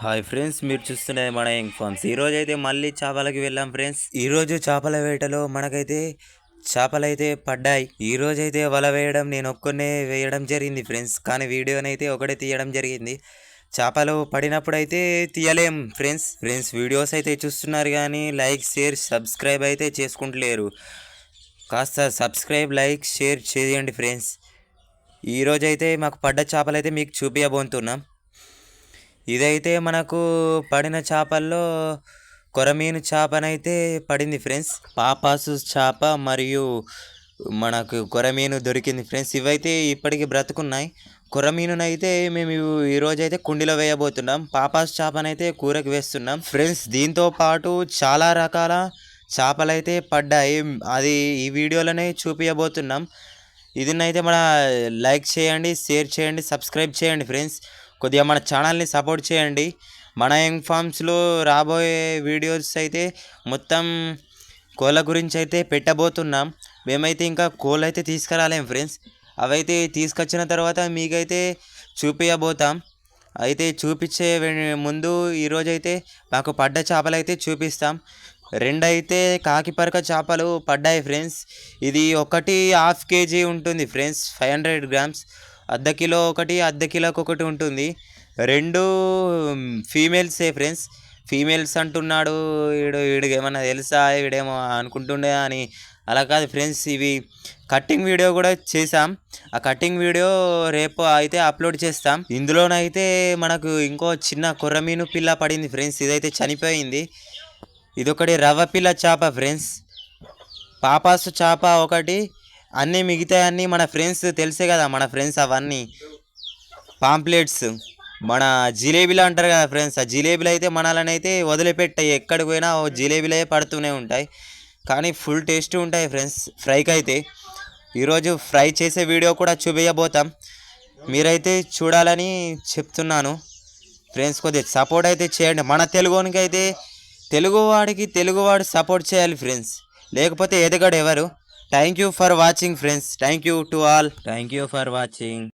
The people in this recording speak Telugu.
హాయ్ ఫ్రెండ్స్ మీరు చూస్తున్నది మన యంగ్ ఫార్మ్స్ ఈరోజు అయితే మళ్ళీ చేపలకి వెళ్ళాం ఫ్రెండ్స్. ఈరోజు చేపల వేటలో మనకైతే చేపలు అయితే పడ్డాయి. ఈ రోజైతే అయితే వల వేయడం నేను ఒక్కనే వేయడం జరిగింది ఫ్రెండ్స్. కానీ వీడియోనైతే ఒకటే తీయడం జరిగింది. చేపలు పడినప్పుడు అయితే తీయలేం ఫ్రెండ్స్. ఫ్రెండ్స్ వీడియోస్ అయితే చూస్తున్నారు కానీ లైక్ షేర్ సబ్స్క్రైబ్ అయితే చేసుకుంటలేరు. కాస్త సబ్స్క్రైబ్ లైక్ షేర్ చేయండి ఫ్రెండ్స్. ఈరోజు అయితే మాకు పడ్డ చేపలు అయితే మీకు చూపించబోతున్నాం ఇదైతే మనకు పడిన చేపల్లో కొరమీను చేపనైతే పడింది ఫ్రెండ్స్. పాపాసు చేప మరియు మనకు కొరమీను దొరికింది ఫ్రెండ్స్. ఇవైతే ఇప్పటికి బ్రతుకున్నాయి. కొరమీనునైతే మేము ఈరోజు అయితే కుండీలో వేయబోతున్నాం. పాపాస్ చేపనైతే కూరకు వేస్తున్నాం. ఫ్రెండ్స్ దీంతో పాటు చాలా రకాల చేపలైతే పడ్డాయి. అది ఈ వీడియోలోనే చూపించబోతున్నాం ఇదినైతే మన లైక్ చేయండి షేర్ చేయండి సబ్స్క్రైబ్ చేయండి ఫ్రెండ్స్. కొద్దిగా మన ఛానల్ని సపోర్ట్ చేయండి. మన యంగ్ ఫార్మ్స్లో రాబోయే వీడియోస్ అయితే మొత్తం కోళ్ళ గురించి అయితే పెట్టబోతున్నాం. మేమైతే ఇంకా కోళ్ళు అయితే తీసుకురాలేం ఫ్రెండ్స్ అవైతే తీసుకొచ్చిన తర్వాత మీకైతే చూపించబోతాం అయితే చూపించే ముందు ఈరోజైతే మాకు పడ్డ చేపలు అయితే చూపిస్తాం. రెండైతే కాకిపరక చేపలు పడ్డాయి ఫ్రెండ్స్ ఇది ఒకటి హాఫ్ కేజీ ఉంటుంది ఫ్రెండ్స్ ఫైవ్ హండ్రెడ్ గ్రామ్స్ అర్ధ కిలో ఒకటి అర్ధ కిలోకి ఒకటి ఉంటుంది. రెండు ఫీమేల్సే ఫ్రెండ్స్ ఫీమేల్స్ అంటున్నాడు వీడు వీడికి ఏమన్నా తెలుసా వీడేమో అనుకుంటుండే అని. అలా కాదు ఫ్రెండ్స్ ఇవి కట్టింగ్ వీడియో కూడా చేసాం ఆ కట్టింగ్ వీడియో రేపు అయితే అప్లోడ్ చేస్తాం. ఇందులోనైతే మనకు ఇంకో చిన్న కొర్రమీను పిల్ల పడింది ఫ్రెండ్స్ ఇదైతే చనిపోయింది. ఇదొకటి రవ్వ పిల్ల చేప ఫ్రెండ్స్ పాపాసు చేప ఒకటి అన్నీ మిగతా అన్నీ మన ఫ్రెండ్స్ తెలుసే కదా మన ఫ్రెండ్స్ అవన్నీ. పాంప్లెట్స్ మన జిలేబీలు అంటారు కదా ఫ్రెండ్స్ ఆ జిలేబీలు అయితే మనలని అయితే వదిలిపెట్టాయి ఎక్కడికి పోయినా ఓ జిలేబీలే పడుతూనే ఉంటాయి. కానీ ఫుల్ టేస్ట్ ఉంటాయి ఫ్రెండ్స్ ఫ్రైకి అయితే. ఈరోజు ఫ్రై చేసే వీడియో కూడా చూపించబోతాం మీరైతే చూడాలని చెప్తున్నాను. ఫ్రెండ్స్ కొద్దిగా సపోర్ట్ అయితే చేయండి. మన తెలుగునికి అయితే తెలుగువాడికి తెలుగువాడు సపోర్ట్ చేయాలి ఫ్రెండ్స్ లేకపోతే ఎదగడు ఎవరు? thank you for watching friends. Thank you to all. Thank you for watching.